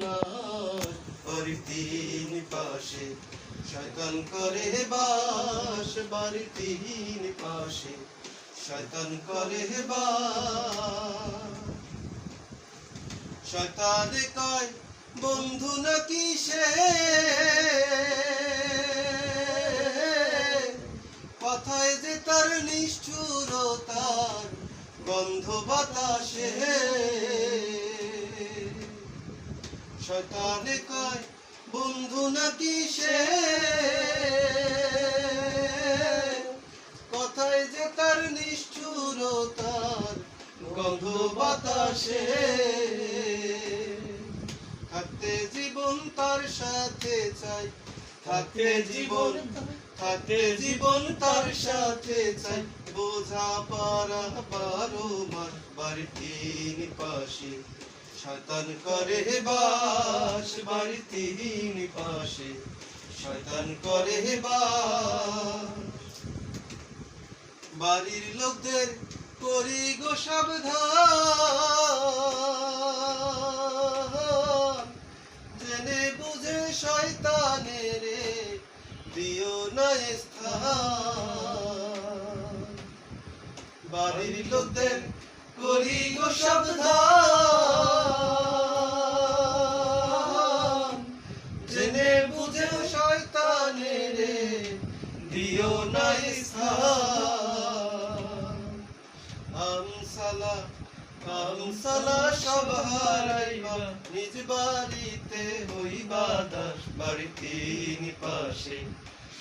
না বাড়ির তিন পাশে শয়তান করে বাস বাড়ির তিন পাশে শয়তান করে শয়তান কয়, বন্ধু নাকি সে? কথায় যে তার নিষ্ঠুরতার গন্ধ বাতাসে শয়তানে কয়, বন্ধু নাকি সে? কথায় যে তার নিষ্ঠুরতার গন্ধ বাতাসে। থাকতে জীবন তার সাথে চাই, থাকতে জীবন থাকতে জীবন তার সাথে চাই। বোঝা পারা পারো মার বাড়ির পাশে শয়তান করে বাস, বাড়ির তিন পাশে। শয়তান করে বাড়ির লোকদের করি গো সাবধান। জেনে বুঝে শয়তানের দিও না স্থান। বাড়ির লোকদের করি গো সাবধান। জেনে বুঝে শয়তানের দিও না আমসালা আমসালা সব হারাইবা, নিজ বাড়িতে হইবা দাস বাড়ি তিন পাশে।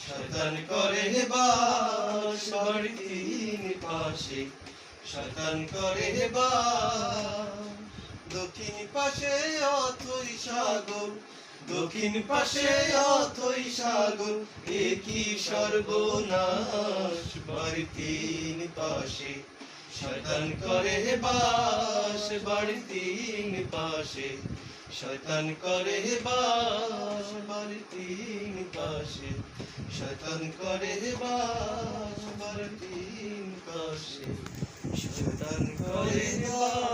শয়তান করে বাস বাড়ি তিন পাশে। শয়তান করে দক্ষিণ পাশে অথই সাগর, দক্ষিণ পাশে অথই সাগর একই সর্বনাশ বাড়ি তিন পাশে? শয়তান করে বাস বাড়ি তিন পাশে। শয়তান করে বাস বাড়ি তিন পাশে। শয়তান করে বাস বাড়ি তিন পাশে। শয়তান করে বাস